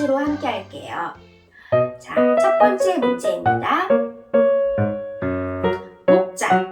퀴즈로 함께 할게요. 자, 첫 번째 문제입니다. 목자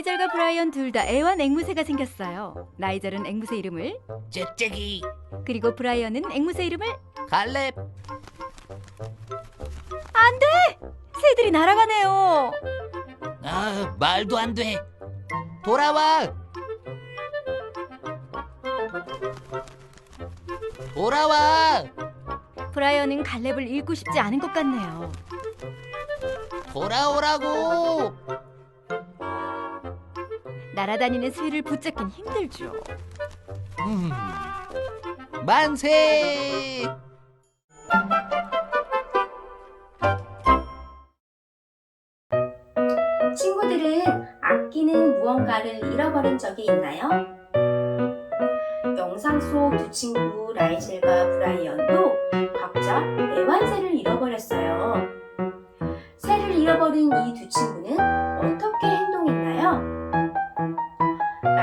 나이절과 브라이언 둘 다 애완 앵무새가 생겼어요. 나이절은 앵무새 이름을 짹짹이. 그리고 브라이언은 앵무새 이름을 갈렙. 새들이 날아가네요. 아 말도 안 돼. 돌아와. 돌아와. 브라이언은 갈렙을 잃고 싶지 않은 것 같네요. 돌아오라고 날아다니는 새를 붙잡긴 힘들죠. 음 만세 친구들은 아끼는 무언가를 잃어버린 적이 있나요? 영상 속 두 친구 라이젤과 브라이언도 각자 애완새를 잃어버렸어요. 새를 잃어버린 이 두 친구는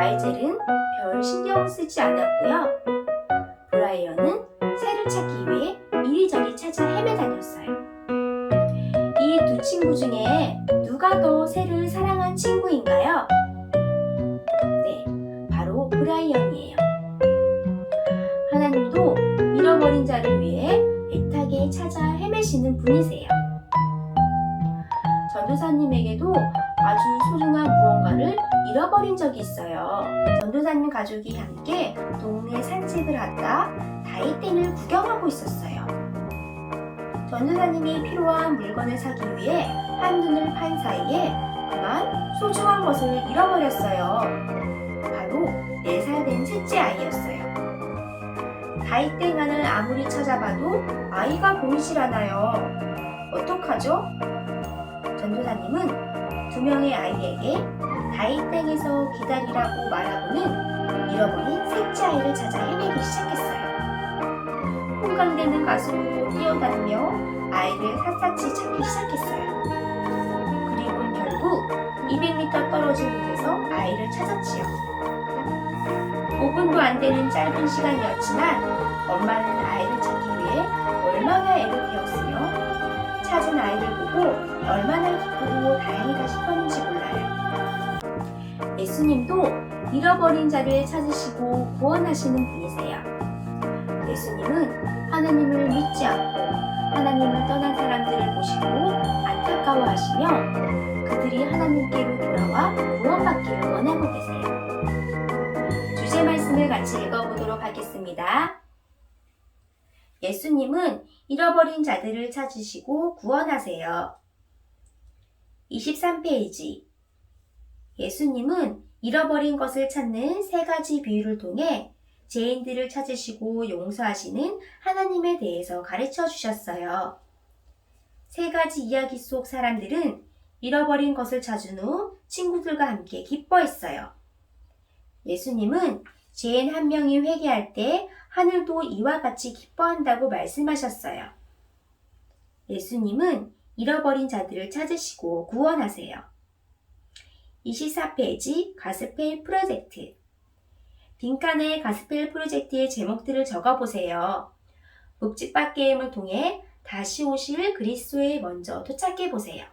라이젤은 별 신경 쓰지 않았고요. 브라이언은 새를 찾기 위해 이리저리 찾아 헤매 다녔어요. 이 두 친구 중에 누가 더 새를 사랑한 친구인가요? 네, 바로 브라이언이에요. 하나님도 잃어버린 자를 위해 애타게 찾아 헤매시는 분이세요. 전도사님에게도 아주 소중한 무언가를 잃어버린 적이 있어요. 전도사님 가족이 함께 동네 산책을 하다 다이땡을 구경하고 있었어요. 전도사님이 필요한 물건을 사기 위해 한눈을 판 사이에 그만 소중한 것을 잃어버렸어요. 바로 4살 된 셋째 아이였어요. 다이땡안을 아무리 찾아봐도 아이가 보이질 않아요. 어떡하죠? 전도사님은 두 명의 아이에게 다이땡에서 기다리라고 말하고는 잃어버린 셋째 아이를 찾아 헤매기 시작했어요. 공감되는 가슴으로 뛰어다니며 아이를 샅샅이 찾기 시작했어요. 그리고 결국 200m 떨어진 곳에서 아이를 찾았지요. 5분도 안 되는 짧은 시간이었지만 엄마는 아이를 찾기 위해 얼마나 애를 태웠으며 찾은 아이를 보고 얼마나 기쁘고 다행이다 싶었는지 몰라요. 예수님도 잃어버린 자를 찾으시고 구원하시는 분이세요. 예수님은 하나님을 믿지 않고 하나님을 떠난 사람들을 보시고 안타까워하시며 그들이 하나님께로 돌아와 구원받기를 원하고 계세요. 주제 말씀을 같이 읽어보도록 하겠습니다. 예수님은 잃어버린 자들을 찾으시고 구원하세요. 23페이지 예수님은 잃어버린 것을 찾는 세 가지 비유를 통해 죄인들을 찾으시고 용서하시는 하나님에 대해서 가르쳐 주셨어요. 세 가지 이야기 속 사람들은 잃어버린 것을 찾은 후 친구들과 함께 기뻐했어요. 예수님은 죄인 한 명이 회개할 때 하늘도 이와 같이 기뻐한다고 말씀하셨어요. 예수님은 잃어버린 자들을 찾으시고 구원하세요. 24페이지 가스펠 프로젝트 빈칸에 가스펠 프로젝트의 제목들을 적어보세요. 묵집밥 게임을 통해 다시 오실 그리스도에 먼저 도착해 보세요.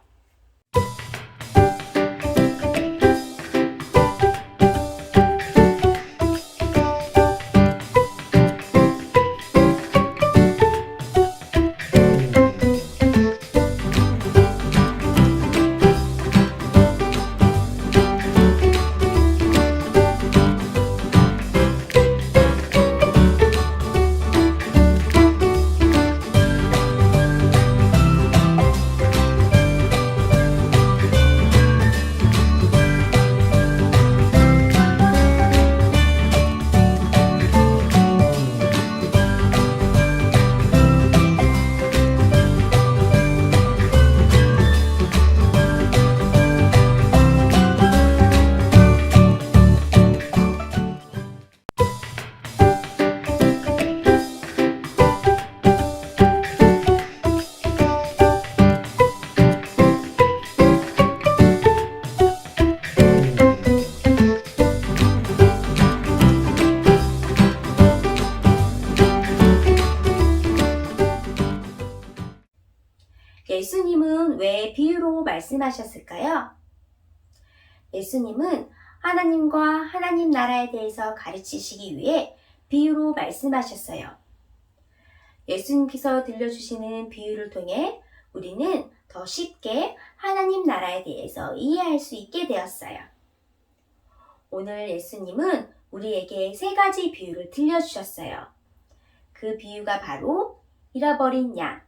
예수님은 왜 비유로 말씀하셨을까요? 예수님은 하나님과 하나님 나라에 대해서 가르치시기 위해 비유로 말씀하셨어요. 예수님께서 들려주시는 비유를 통해 우리는 더 쉽게 하나님 나라에 대해서 이해할 수 있게 되었어요. 오늘 예수님은 우리에게 세 가지 비유를 들려주셨어요. 그 비유가 바로 잃어버린 양,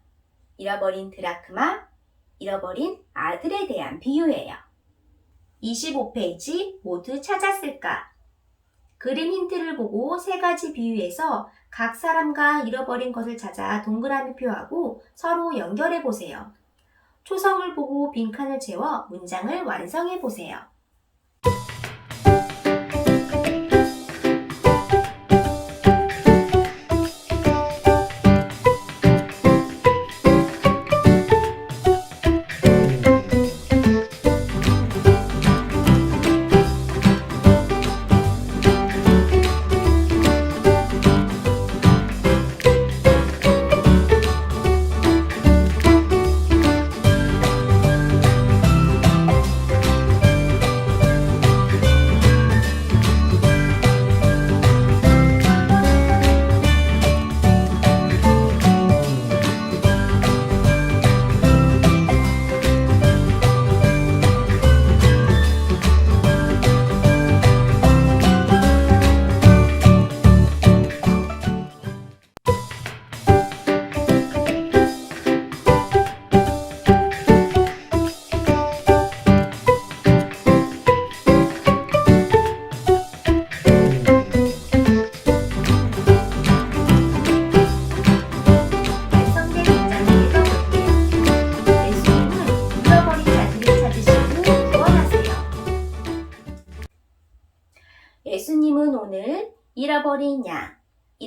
잃어버린 드라크마, 잃어버린 아들에 대한 비유예요. 25페이지 모두 찾았을까? 그림 힌트를 보고 세 가지 비유에서 각 사람과 잃어버린 것을 찾아 동그라미 표하고 서로 연결해 보세요. 초성을 보고 빈칸을 채워 문장을 완성해 보세요.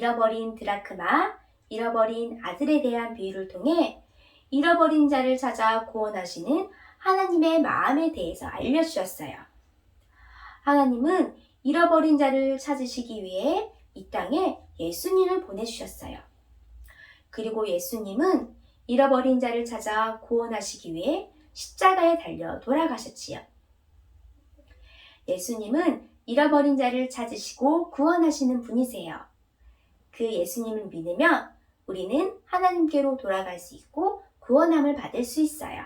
잃어버린 드라크마, 잃어버린 아들에 대한 비유를 통해 잃어버린 자를 찾아 구원하시는 하나님의 마음에 대해서 알려주셨어요. 하나님은 잃어버린 자를 찾으시기 위해 이 땅에 예수님을 보내주셨어요. 그리고 예수님은 잃어버린 자를 찾아 구원하시기 위해 십자가에 달려 돌아가셨지요. 예수님은 잃어버린 자를 찾으시고 구원하시는 분이세요. 그 예수님을 믿으면 우리는 하나님께로 돌아갈 수 있고 구원함을 받을 수 있어요.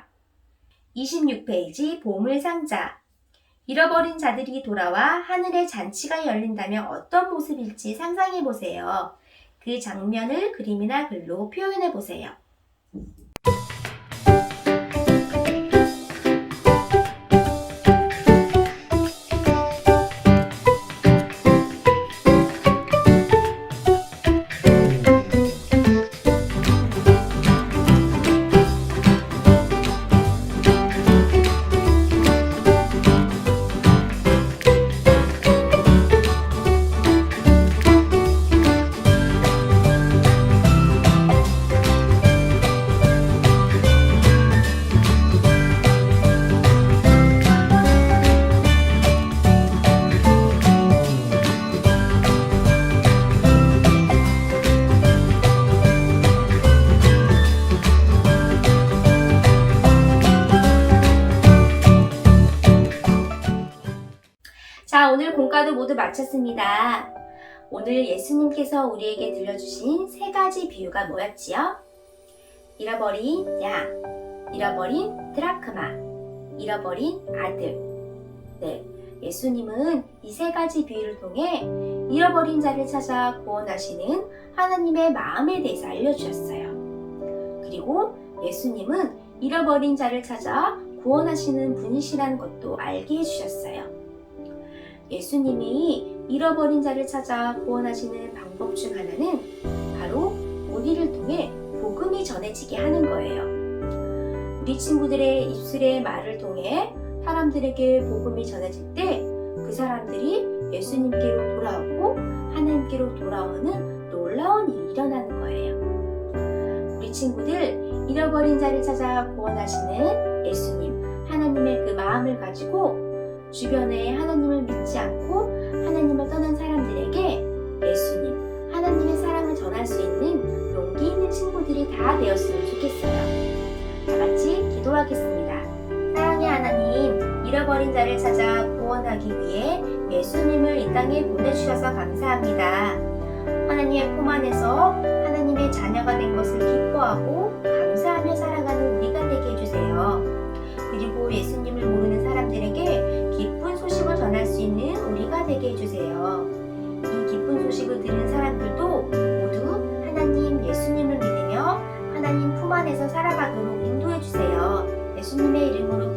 26페이지 보물상자 잃어버린 자들이 돌아와 하늘의 잔치가 열린다면 어떤 모습일지 상상해 보세요. 그 장면을 그림이나 글로 표현해 보세요. 오늘 공과도 모두 마쳤습니다. 오늘 예수님께서 우리에게 들려주신 세 가지 비유가 뭐였지요? 잃어버린 양, 잃어버린 드라크마, 잃어버린 아들. 네, 예수님은 이 세 가지 비유를 통해 잃어버린 자를 찾아 구원하시는 하나님의 마음에 대해서 알려주셨어요. 그리고 예수님은 잃어버린 자를 찾아 구원하시는 분이시라는 것도 알게 해주셨어요. 예수님이 잃어버린 자를 찾아 구원하시는 방법 중 하나는 바로 우리를 통해 복음이 전해지게 하는 거예요. 우리 친구들의 입술의 말을 통해 사람들에게 복음이 전해질 때 그 사람들이 예수님께로 돌아오고 하나님께로 돌아오는 놀라운 일이 일어나는 거예요. 우리 친구들 잃어버린 자를 찾아 구원하시는 예수님, 하나님의 그 마음을 가지고 주변에 하나님을 믿지 않고 하나님을 떠난 사람들에게 예수님, 하나님의 사랑을 전할 수 있는 용기 있는 친구들이 다 되었으면 좋겠어요. 다 같이 기도하겠습니다. 사랑의 하나님, 잃어버린 자를 찾아 구원하기 위해 예수님을 이 땅에 보내주셔서 감사합니다. 하나님의 품 안에서 하나님의 자녀가 된 것을 기뻐하고 감사하며 살아가는 우리가 되게 해주세요. 그리고 예수님을 모르는 사람들에게 되게 해주세요. 이 기쁜 소식을 들은 사람들도 모두 하나님 예수님을 믿으며 하나님 품 안에서 살아가도록 인도해 주세요. 예수님의 이름으로.